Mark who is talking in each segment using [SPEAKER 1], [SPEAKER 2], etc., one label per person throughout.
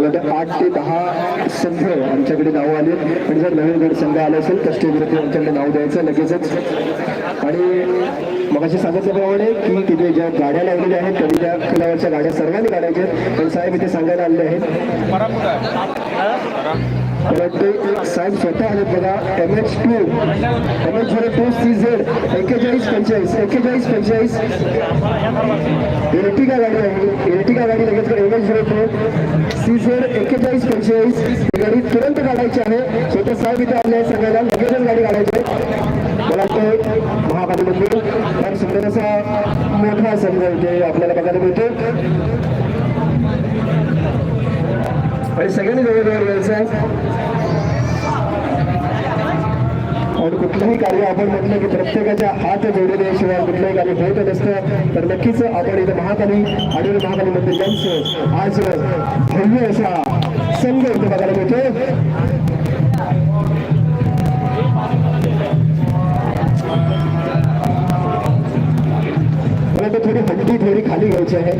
[SPEAKER 1] मला आठ ते दहा संघ आमच्याकडे नावं आले आणि जर नवीन गड संघ आला असेल तर स्टेजवरती आमच्याकडे नाव द्यायचं लगेचच. आणि मग अशी सांगितल्याप्रमाणे की तिथे ज्या गाड्या लावलेल्या आहेत त्यांनी त्या पुलावरच्या गाड्या सर्वांनी काढायच्या आहेत. पण साहेब इथे सांगायला आलेले आहेत. परंतु साहेब स्वतः आले बघा M H two M H zero two C Z एक्केचाळीस पंचेचाळीस एक्केचाळीस पंचेचाळीस. इलेक्ट्रिका गाडी आहे इलेक्ट्रिका गाडी लगेच M H zero two C एक्केचाळीस पंचेचाळीस ही गाडी तुरंत काढायची आहे. स्वतः साहेब इथे आले सगळ्यांना सांगायला लगेचच गाडी काढायची आहे. मला वाटतं महाकाली मंदिर फार सुंदर असा मोठा संघ इथे आपल्याला बघायला मिळतो. आणि सगळ्यांनी जवळजवळ यायचं आणि कुठलंही कार्य आपण म्हटलं की प्रत्येकाच्या हात जोडल्याशिवाय कुठलंही कार्य होत नसतं. तर नक्कीच आपण इथं महाकाली आणि महाकाली मंदिर यांचं आज भव्य असा संघ इथे बघायला मिळतो. मला तर थोडी हड्डी थोडी खाली घ्यायची आहे.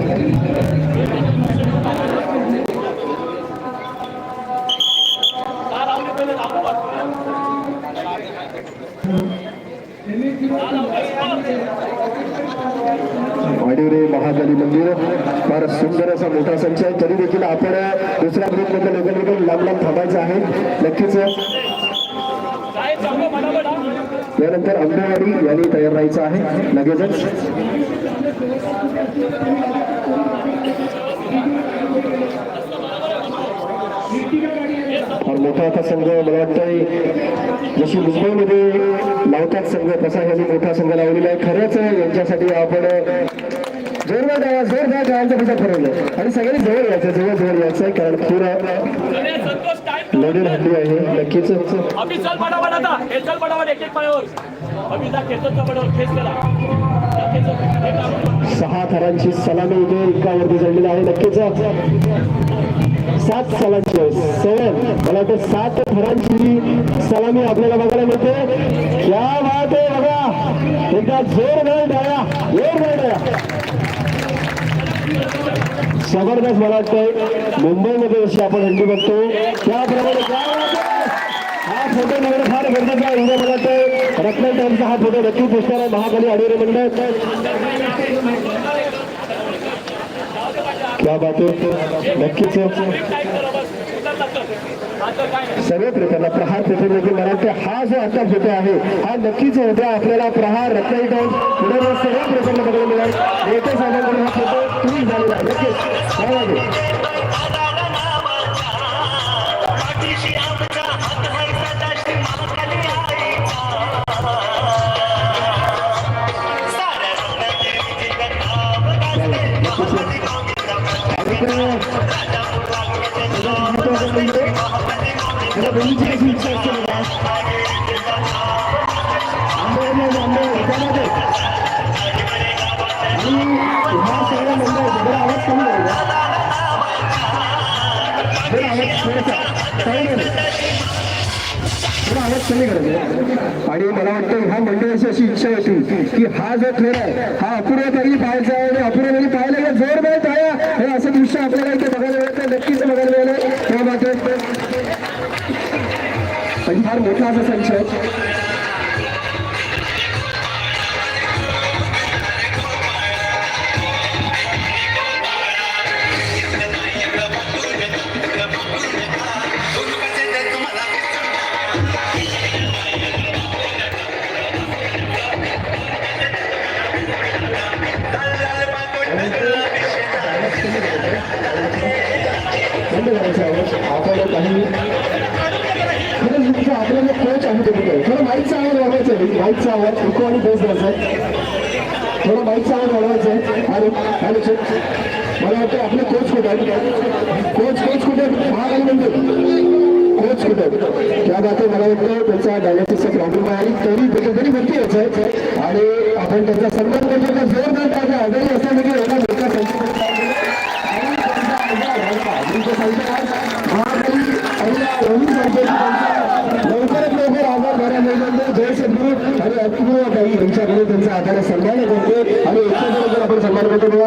[SPEAKER 1] वाडीवरे महाकाली मंदिर फार सुंदर असा मोठा संच आहे. तरी देखील आपण दुसऱ्या ग्रुप मधल्या लोकांनी लांब लांब थांबायचं आहे. नक्कीच त्यानंतर अंबेवाडी यांनी तयार राहायचं आहे. लगेचच. मोठा आता संघ मला वाटतंय जशी मुंबईमध्ये लावतात संघ तसा ह्यांनी मोठा संघ लावलेला आहे. खरंच यांच्यासाठी आपण जोरदार द्यावा जोरदार द्यायचं कसं ठरवलं आणि सगळ्यांनी जवळ यायचं जवळ जवळ यायचं आहे कारण पूर लोडेड हल्ली आहे. नक्कीच. सहा थरांची सलामी इथे इतकावरती चढलेली आहे. नक्कीच. सात सलांची सेवन. मला वाटतं सात थरांची सलामी आपल्याला बघायला मिळते. क्या बात आहे बघा. एकदा जोरदार डाळ्या जोरदार डाळ्या जबरदस्त मला वाटतंय. मुंबईमध्ये जशी आपण हंडी बघतो त्याप्रमाणे हा फोटो निघणं फार गरजेचं आहे. इंडिया मला वाटतंय रत्न टाईमचा हा फोटो नक्की पोचणार आहे. महाकाली आडवरे मंडळ. क्या बात नक्कीच सर्व प्रकारला प्रहार तेथे देखील मला वाटते हा जो आता फोटो आहे हा नक्कीच उद्या आपल्याला प्रहार रत्नाई टाऊन पुढे सर्व प्रकारला बघायला मिळेल. नेते साहेबांकडून हा फोटो ट्विट झालेला आहे. नक्कीच. मला बहिणीची कशी इच्छा असते बघा आणि ह्या सगळ्या जरा आवाज कमी करू जरा आवाज थोडासा थोडा आवाज कमी करायचा आणि मला वाटतं ह्या मंडळाची अशी इच्छा होती की हा जो खेळ आहे हा अपूर्व तरी पाहायचा आहे आणि अपूर्व तरी पाहायला जोर जोरदार टाळ्या हे असं दृश्य आपल्याला इथे बघायला मिळतं. नक्कीच बघायला मिळालं. आणि फार मोठा माईकचा आवाज वाढवायचा आहे माईकचा आवाज इको आणि बेस द्यायचा आहे थोडा माईकचा आवाज वाढवायचा आहे आणि हॅलो चेक मला वाटतं आपले कोच कुठे आहेत? कोच कोच कुठे आहेत? महाकाली मंदिर कोच कुठे त्या बाबतीत मला वाटतं त्यांचा डायलिसिसचा प्रॉब्लेम आहे. तरी त्याच्या तरी वरती यायचं आहे. आणि आपण त्यांचा सन्मान करतो. तर जोरदार त्याच्या आजारी असताना म्हणजे एवढा मोठा संच आणि आणि अपूर्व यांच्याकडे त्यांचा आधार सन्मान करतो. आणि एकट्याबरोबर आपण सन्मान करतो.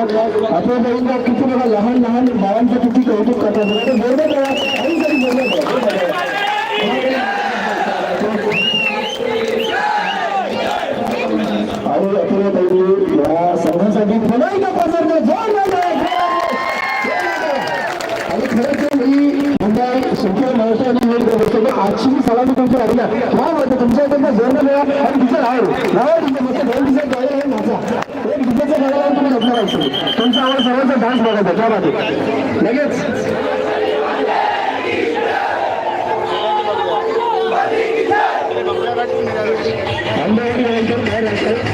[SPEAKER 1] आपल्या किती बघा लहान लहान बाळांचं किती कौतुक करतात. आणि तरी बोलणं करा आणि अपूर्व ताईंनी या संघासाठी पुन्हा एकदा पसरलं जोर आणि खरंच मी मुंबई संपूर्ण महाराष्ट्राने वेळ करत आजची सलामी तुमची राहिली ना काय वाटतं तुमच्या इकडनं जोरनं मिळा आणि तिचं नाव नाव तुमचं मस्त दोन दिवसात गायला आहे माझा. एक दिवसाच्या गायला तुम्ही तुमचा आवड सर्वांचा डान्स बघायचा त्या मध्ये लगेच. अंबानी वाईकर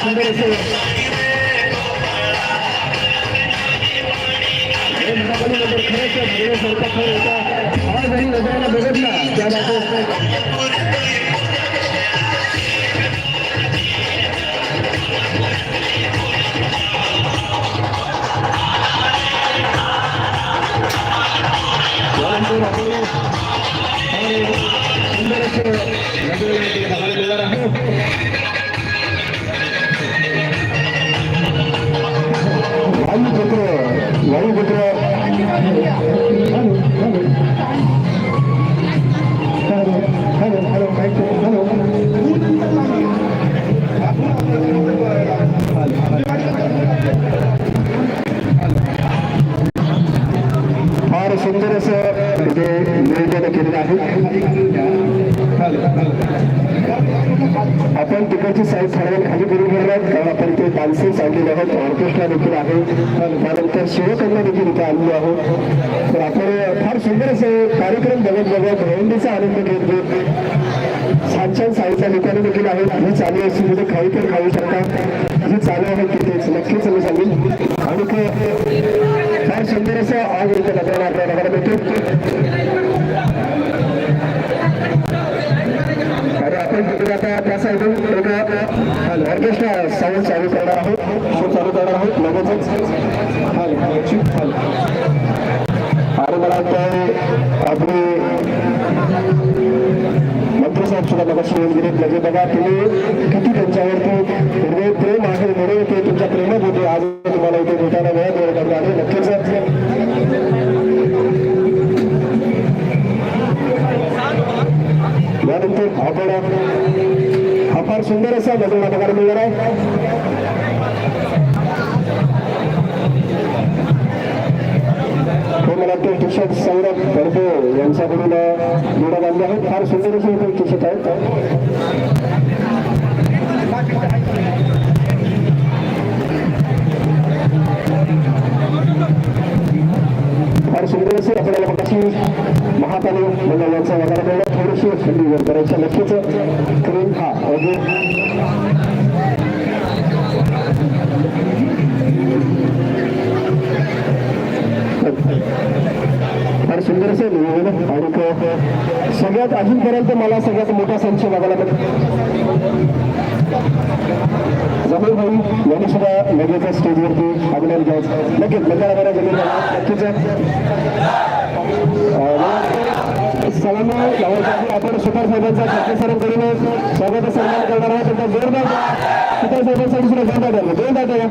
[SPEAKER 1] फार सुंदर आणलेले आहोत. ऑर्केस्ट्रा देखील आहे. त्यानंतर शिवकन्या देखील इथे आलेलो आहोत तर आपण फार सुंदर असे कार्यक्रम बघत बघत भेंडीचा आनंद घेत घेत छान छान साईडच्या दुकानं देखील आहेत. ही चालू असतील म्हणजे खाई तर खाऊ शकता. जी चालू आहे तिथेच नक्कीच मी सांगेन. आणि फार सुंदर असं आज इथे लग्नाला आपल्याला बघायला भेटतो तिकडे आता त्या साईडून एक ऑर्केस्ट्रा साऊंड चालू करणार आहोत शो चालू करणार आहोत लगेचच हाल हाल आणि मला वाटतं आपले मंत्री साहेब सुद्धा बघा तुम्ही किती त्यांच्यावरती हृदय प्रेम आहे म्हणून ते तुमच्या प्रेमात होते आज तुम्हाला इथे भेटायला मिळत नक्कीच यानंतर आपण हो, फार सुंदर असा नजर बघायला मिळणार आहे. हे सौरभ करतो यांच्याकडून जोडा बांधले आहेत फार सुंदर असे इथे टी आहेत फार सुंदर असे आपल्याला कशी मंडळ यांचा वगैरे थोडीशी थंडी नक्कीच क्रीम हा अगदी फार सुंदर असेल आणि क- सगळ्यात अजूनपर्यंत मला सगळ्यात मोठा संशय बघायला मिळतो जमीन भाई यांनी सुद्धा लगेच म्हणजे स्टेजवरती अभिनंदन लगेच नक्कीच लग्नाला जमीन भाई नक्कीच अं, सलामी आपण सुतार साहेबांचा ठाकरे करून स्वागत सन्मान करणार आहोत त्यांचा जोरदार सुतार साहेबांसाठी सुद्धा जोरदार द्यावा जोरदार द्यावा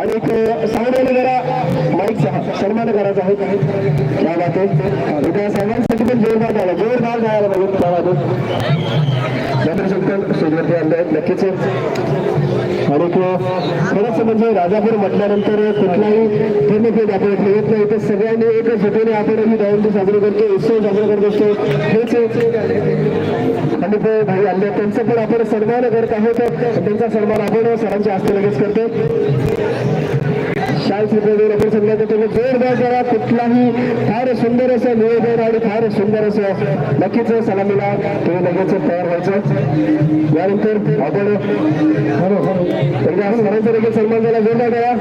[SPEAKER 1] आणि एक सावडेला जरा. माईकचा सन्मान करायचा आहे. काय बात आहे? त्या साहेबांसाठी पण जोरदार द्यावा जोरदार द्यायला पाहिजे त्या बात चंद्रशंकर स्टेजवरती आणले आहेत. नक्कीच. आणि तो खरंच म्हणजे राजापूर म्हटल्यानंतर कुठलाही पूर्णपेठ आपण ठेवत नाही. तर सगळ्यांनी एकच हेतूने आपण ही दहंडी साजरी करतो उत्सव साजरा करत असतो. हेच आणि ते भाई आले. त्यांचं पण आपण सन्मान करत आहोत. त्यांचा सन्मान आपण सरांच्या हस्ते लगेच करतो. चाळीस रुपये दोन आपण संघाचा तुम्ही जोरदार करा कुठलाही फार सुंदर असं निवेदन आणि फार सुंदर असं नक्कीच सलामीला तुम्ही लगेच तयार व्हायचं. यानंतर आपण एकदा सरांचा लगेच सन्मान झाला जोरदार करा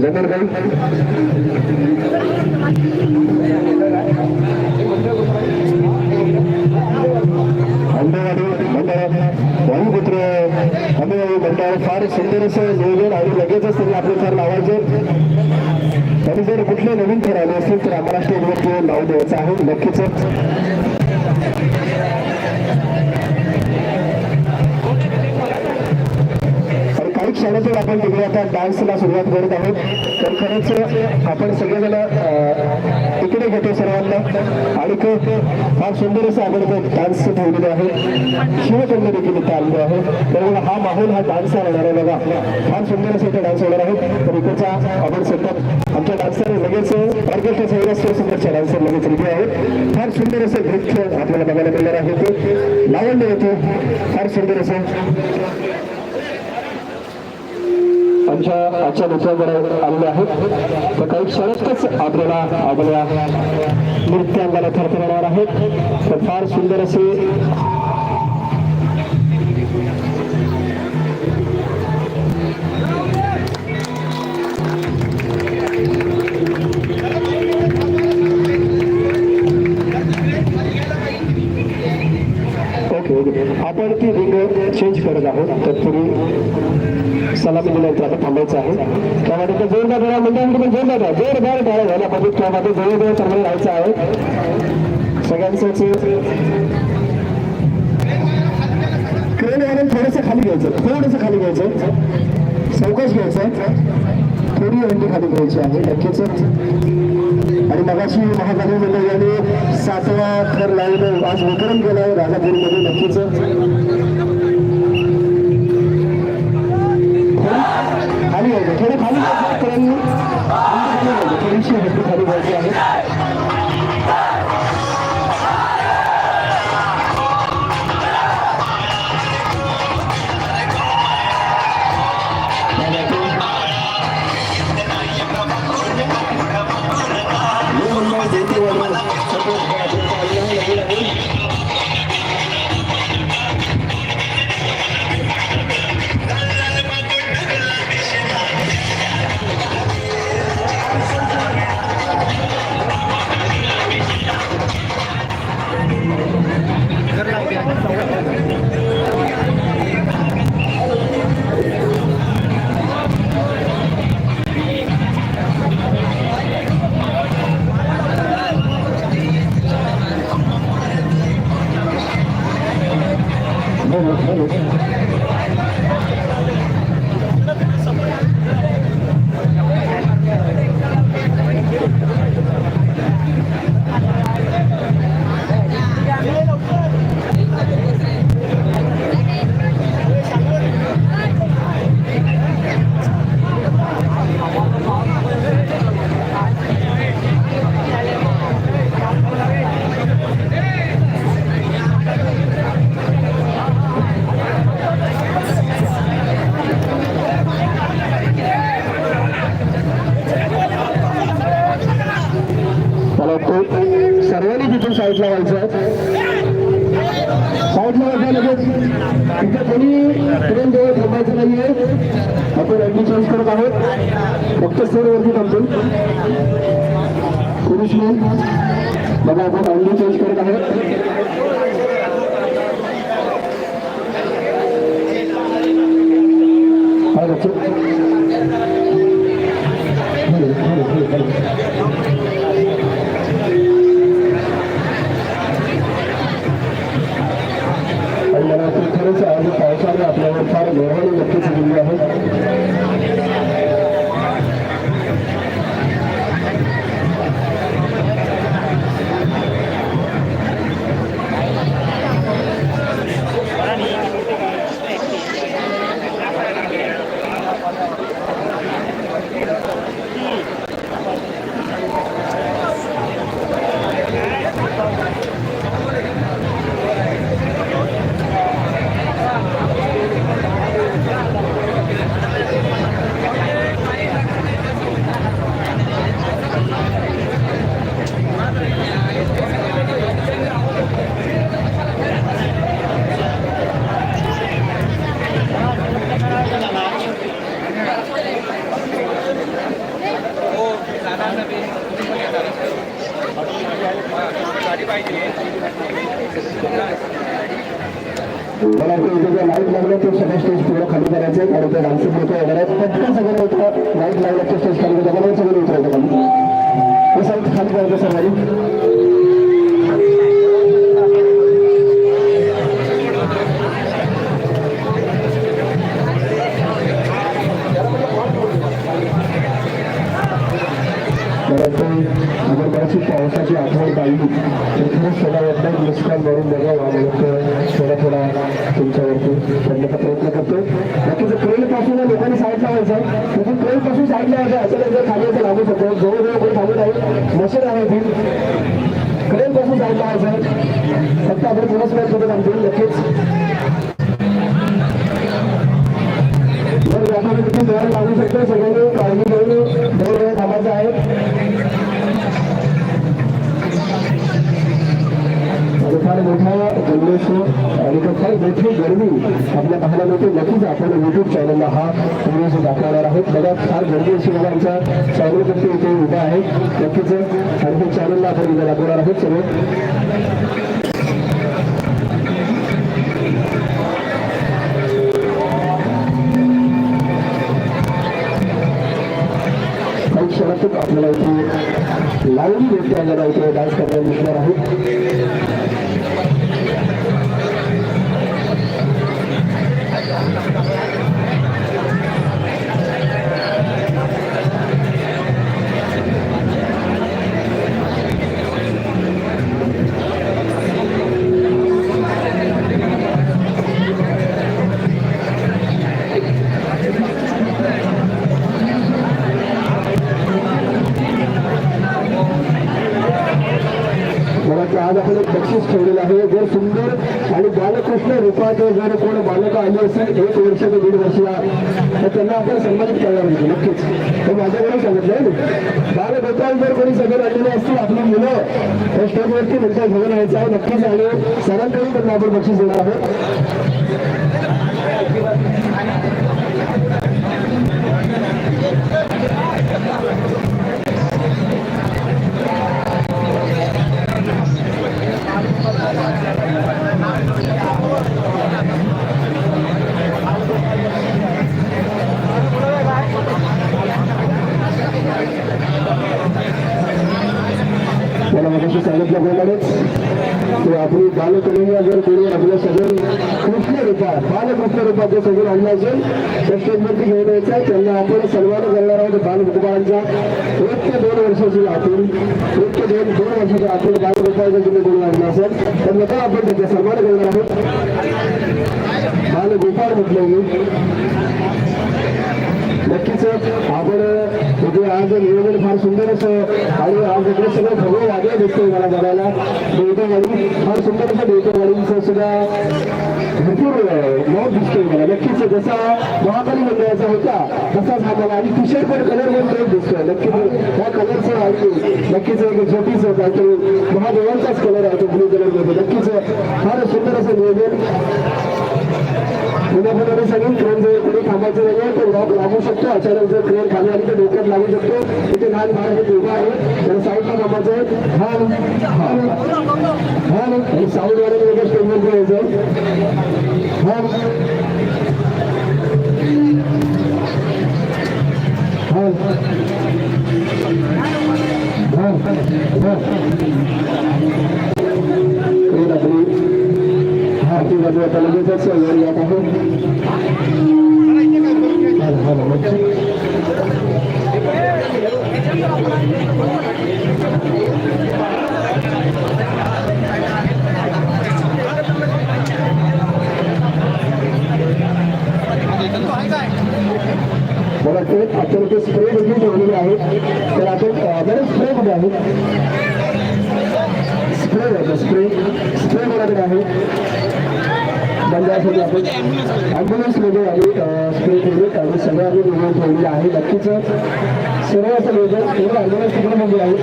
[SPEAKER 1] जमेल काही वायुपुत्र आंबेवाडी बंडार फार सुंदर असं नियोजन आणि लगेचच त्यांनी आपले फार लावायचे. त्यांनी जर कुठले नवीन थर आले असतील तर आम्हाला स्टेजवरती लावून द्यायचं आहे नक्कीच. आणि काही क्षणातच आपण तिकडे आता डान्सला सुरुवात करत आहोत. तर खरंच आपण सगळेजण अं, इकडे घेतो सर्वांना. आणि फार सुंदर असं आपण डान्स ठेवलेलं आहे. शिवचंद्र देखील इथे आलेलो आहे. तर हा माहोल हा डान्स राहणार आहे. बघा फार सुंदर असं इथे डान्स होणार आहे. तर इकडचा आपण सतत आमच्या डान्सर लगेच ऑर्केस्ट्रा सैराष्ट्र सुंदरच्या डान्सर लगेच रेडी आहेत. फार सुंदर असं नृत्य आपल्याला बघायला मिळणार आहे. ते लावण्य होतं फार सुंदर असं आमच्या आजच्या मित्रांकडे आलेले आहेत. तर काही क्षणातच आपल्याला आपल्या नृत्यांगाला थरथरणार आहेत. तर फार सुंदर असे आपण ती रिंग चेंज करत आहोत. तत्पूर्वी सलामी दिल्यानंतर आता थांबायचं आहे. त्यामध्ये तर जोरदार टाळ्या मंडळांकडे पण जोरदार टाळ्या जोरदार टाळ्या झाला. पाहिजे त्यामध्ये जवळजवळ चांगलं राहायचं आहे. सगळ्यांचंच क्रेन वाल्यानं थोडंसं खाली घ्यायचं थोडंसं खाली घ्यायचं. चौकश घ्यायचं. थोडी अंडी खाली घ्यायची आहे नक्कीच. आणि मगाशी महाकाली यांनी सातवा थर लावून आज विक्रम केला आहे राजापूरमध्ये नक्कीच. खाली घ्यायचं खाली थोडीशी हट्टी खाली घ्यायची आहे. पावसाने आपल्यावर फार मेहरबानी नक्कीच दिली आहे. लाइट लागलं ते सगळं स्टेज पूर्ण खाली करायचं. आहे आणि ते डान्सिंग लोक वगैरे आहेत. पटकन सगळं होतं लाइट लागलं ते स्टेज खाली करायचं सगळं उतरायचं खाली सगळं खाली करायचं सगळं प्रयत्न करतो नक्कीच ट्रेन पासून लोकांनी साईडला व्हायचं तिथून ट्रेन पासून साईडला व्हायचं असं जर खाली असं लागू शकतो. जवळजवळ कोणी थांबत आहे. मशीन आहे ती. क्रेन पासून साईडला व्हायचं फक्त आपण दिवसभर सोबत थांबतो नक्कीच बघा फार गर्दी अशी बघा आमच्या चॅनलवरती इथे उभा आहे. नक्कीच आणि चॅनलला आपण इथे दाखवणार आहोत सर्व. काही क्षणातच आपल्याला इथे लाईव्ह नृत्य आपल्याला इथे डान्स करायला मिळणार आहे. स्टेजवरती नंतर घेऊन यायचं आहे नक्कीच आणि सरांकडून त्यांना आपण बक्षीस देणार आहोत. सांगितल्याप्रमाणेच की आपली बालकन्या जर कोणी आपल्या सगळं कृष्ण रूपा बालकृष्ण रूपात जर सगळं आणलं असेल तर स्टेजवरती घेऊन यायचं आहे. त्यांना आपण सन्मान करणार आहोत बालगोपाळांचा एक ते दोन वर्षाची आतून एक ते दोन दोन वर्षाच्या आतून बालगोपाळाचं तुम्ही कोणी आणलं असेल. तर नका आपण त्याचा सन्मान करणार आहोत. बालगोपाळ म्हटलं मी. नक्कीच. आपण म्हणजे आज नियोजन फार सुंदर असं आणि आज इकडे सगळं भगवं वागे दिसतंय मला बघायला. देवतावाडी फार सुंदर असं देवतावाडींचं सुद्धा भरपूर मॉब दिसतोय मला. नक्कीच जसा महाकाली मंडळाचा होता तसाच हा मला आणि टी शर्ट पण कलर पण दिसतोय. नक्कीच ह्या कलरचं आणि नक्कीच एक छोटीचं काहीतरी महादेवांचाच कलर आहे. तो ब्लू कलरमध्ये नक्कीच फार सुंदर असं नियोजन. मुलाखत मी सांगेन ट्रेन जर कुठे थांबायचं नाहीये. तो रॉक लागू शकतो. अचानक जर ट्रेन खाली आली तर डोक्यात लागू शकतो. तिथे लहान बाळ हे दोघं आहे तर साईडला थांबायचं आहे. हा. हा. हा आणि साऊंड वाले लगेच पेमेंट करायचं हा. हा. हा. हा. मध्ये आता लगेचच वर येत आहे. मला ते आपण ते स्प्रे देखील ठेवलेले आहेत. तर आपण बरेच स्प्रे कुठे आहेत. स्प्रे स्प्रे स्प्रे आहे. बंदासाठी आपण ॲम्ब्युलन्समध्ये आम्ही स्प्रे केली त्यामुळे सगळं आम्ही निवडून ठेवलेलं आहे. नक्कीच सर्व असं नियोजन केवळ ॲम्ब्युलन्स तिकडे म्हणजे आहे.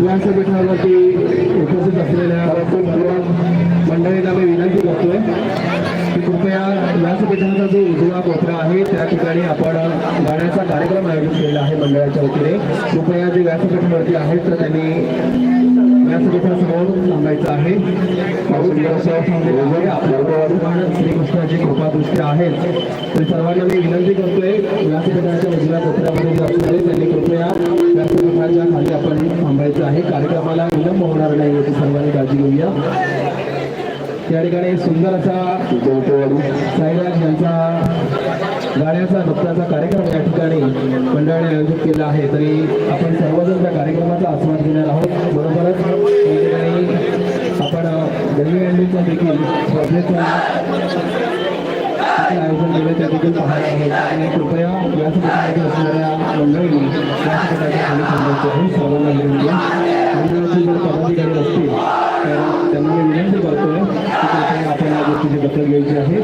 [SPEAKER 1] व्यासपीठावरती उपस्थित असलेल्या मंडळीला मी सांगतोय की कृपया व्यासपीठाचा जो उजवा
[SPEAKER 2] कोपरा आहे त्या ठिकाणी आपण गाण्याचा कार्यक्रम आयोजित केलेला आहे मंडळाच्या वतीने. कृपया जे व्यासपीठावरती आहेत तर त्यांनी व्यासपीठासमोर सांगायचं आहे. श्रीकृष्णाची कृपादृष्टी आहेत तर सर्वांना मी विनंती करतोय व्यासपीठाच्या उजव्या कोपऱ्यामध्ये जे असणारे त्यांनी कृपया व्यासपीठाच्या खाली आपण थांबायचं आहे. कार्यक्रमाला विलंब होणार नाही याची सर्वांनी काळजी घेऊया. या ठिकाणी सुंदर असा साईराज यांचा गाण्याचा नृत्याचा कार्यक्रम या ठिकाणी मंडळाने आयोजित केला आहे. तरी आपण सर्वजण त्या कार्यक्रमाचा आस्वाद घेणार आहोत. बरोबरच या ठिकाणी आपण दरम्यान देखील स्पर्धेचं आयोजन केलं त्या देखील पाहणार आहोत आणि कृपया व्यासपीठामध्ये असणाऱ्या मंडळींनी व्यासपीठाच्या खाली थांबायचे आहे सर्वांना घेऊन घ्या मंडळाचे जर पदाधिकारी असतील तर त्यांना मी विनंती करतोय या गोष्टीची दखल घ्यायची आहे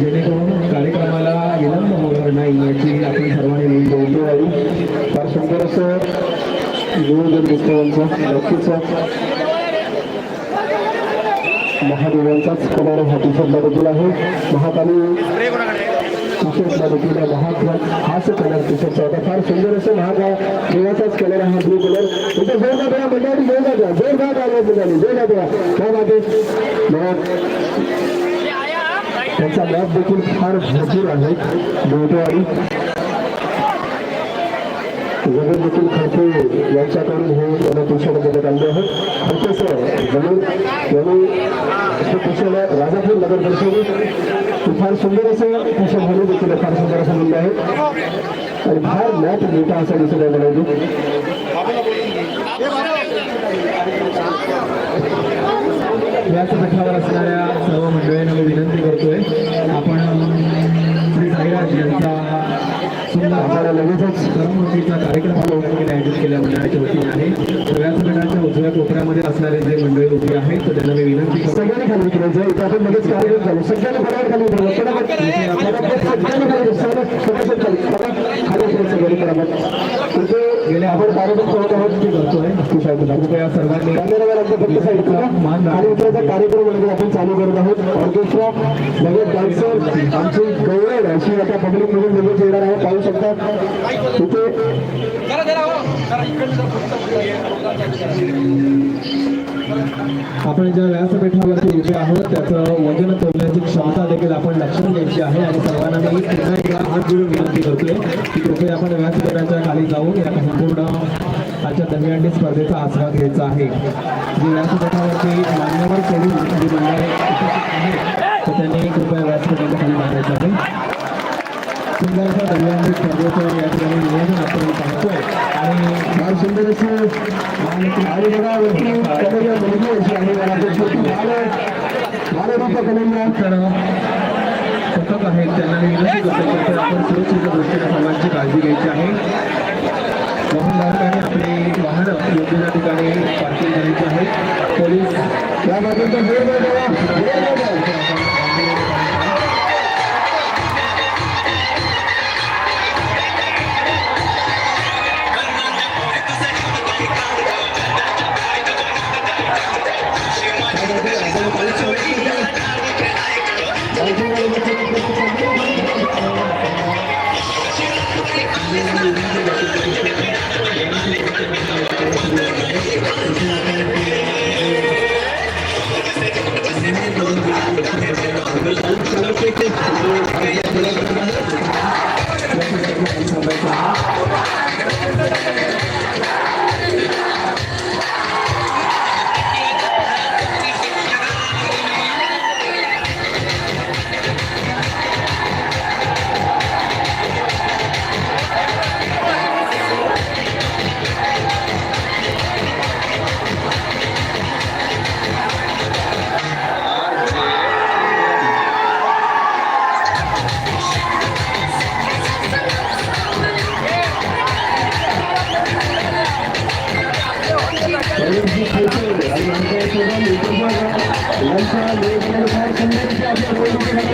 [SPEAKER 2] जेणेकरून कार्यक्रमाला विलंब होणार नाही याची आपण सर्वांनी नेहमी बोलतो आहे. फार सुंदर असं नियोजन उत्सवांचा नक्कीच महादेवांचाच कलर हा टी शर्टला देखील आहे. महाकाली टी शर्टला देखील हाच कलर टी होता फार सुंदर असं महागा देवाचाच कलर आहे हा ब्लू कलर इथे जोर का द्या मंडळी जोर का द्या जोर का द्या मंडळी जोर का द्या काय मागे त्यांचा मॅप देखील फार भरपूर आहे. मोठेवाडी जगन देखील खडके यांच्याकडून हे याला ट्युशन देण्यात आले आहेत. जमीन त्यांनी हे ट्युशन राजापूर नगर परिषद फार सुंदर असं ट्युशन म्हणून देखील फार सुंदर असं म्हणलं आहे आणि फार मॅट मोठा असा दिसत आहे मला व्यासपीठावर असणाऱ्या सर्व मंडळींना मी विनंती करतोय आपण श्री साईराज यांचा सुंदर आम्हाला लगेचच करमणुकीचा कार्यक्रम आयोजित केल्या मंडळाच्या वतीने आहे. कोपऱ्यामध्ये असणारे जे मंडळी उभी आहेत तर त्यांना मी विनंती करतो. सगळ्यांनी खाली उतरायचं. इथे आपण लगेच कार्यक्रम झालो सगळ्यांनी पडावर खाली पटापट सगळ्यांनी खाली उतरायचं. खाली उतरायचं. गेले आपण कार्यक्रम करत आहोत ते करतोय कृपया सर्वांनी कॅमेरावर आमच्या फक्त साईड मान खाली उतरायचा कार्यक्रम वगैरे आपण चालू करत आहोत. ऑर्केस्ट्रा लगेच डान्सर आमची गौरव अशी आता पब्लिक मधून लगेच येणार आहे पाहू शकता. तिथे आपण ज्या व्यासपीठावरती उभे आहोत त्याचं वजन तोलण्याची क्षमता देखील आपण लक्षात घ्यायची आहे आणि सर्वांना मी पुन्हा एकदा हात जोडून विनंती करतोय की कृपया आपण व्यासपीठाच्या खाली जाऊन या संपूर्ण आजच्या दहीहंडी स्पर्धेचा आस्वाद घ्यायचा आहे. जे व्यासपीठावरती मान्यवर कडून जे मंडळ आहेत तर त्यांनी कृपया व्यासपीठाच्या खाली मारायचं आहे सुंदरशा दरम्यान स्पर्धेचं या ठिकाणी नियोजन आपण पाहतोय आणि फार सुंदर असं आणि बघा वरती कन्हैया मुलगी अशी बाल बालरूप तर पथक आहेत त्यांना विनंती करतो की आपण सुरक्षेच्या दृष्टीने योग्य पार्किंग करायची Thank you.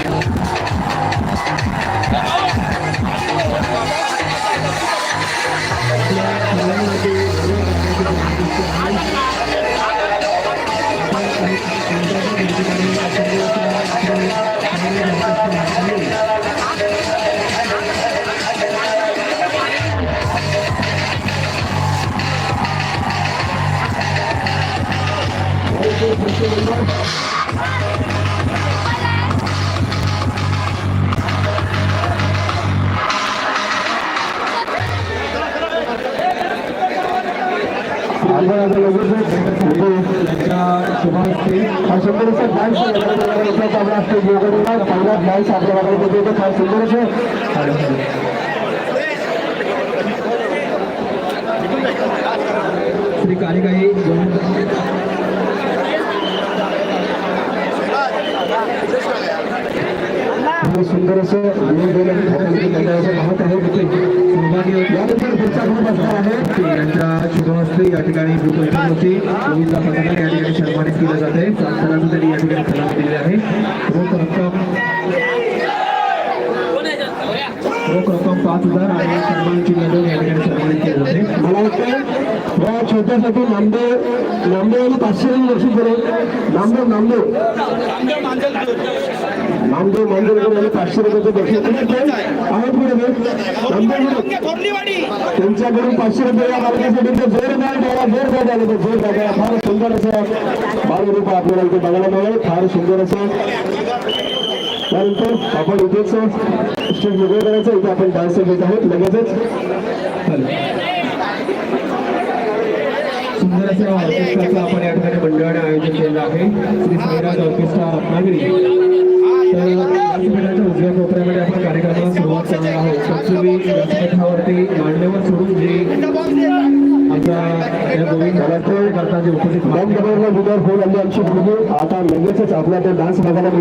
[SPEAKER 2] यांच्या शुभारंभी हा सुंदर असा डान्स आपला स्टेज योगदान पहिला डान्स आपल्या भागामध्ये येतो फार सुंदर असं श्री कालिकाई गोविंद खूप सुंदर असं नियोजन मंडळाचं पाहत आहे तिथे सहभागी होत यानंतर पुढचा ग्रुप असणार आहे असं यांच्या शुभ या ठिकाणी होती गोविंदा पथकाने या ठिकाणी सन्मानित केलं जाते सात त्यांनी या ठिकाणी आहे रोख रक्कम रोख रक्कम पाच हजार आणि सन्मान चिन्ह या ठिकाणी सन्मानित केलं जाते. त्याच्यासाठी नामदेव नामदेव आणि पाचशे बक्षीस करेल नामदेव नामदेव नामदेव मांजरेकर यांनी पाचशे रुपयाचं बक्षीस किती आहेत पुढे त्यांच्याकडून पाचशे रुपये या बालकासाठी ते जोरदार द्यायला जोरदार द्यायला तर जोरदार द्यायला फार सुंदर असं बालरूप आपल्याला इथे बघायला मिळेल. फार सुंदर असं. त्यानंतर आपण इथेच स्टेज मोकळं करायचं. इथे आपण डान्स घेत आहोत. लगेचच. चालेल. सुंदर आपण या ठिकाणी मंडळाने आयोजन केलं आहे. श्री साईराज ऑर्केस्ट्रा रत्नागिरी. तर व्यासपीठाच्या उजव्या कोपऱ्यामध्ये आपण कार्यक्रमाला सुरुवात करणार आहोत. तत्पूर्वी व्यासपीठावरती मांडण्यावर सोडून जे आमचा उपस्थित आता लगेचच आपल्या त्या डान्स बघायला मिळतो.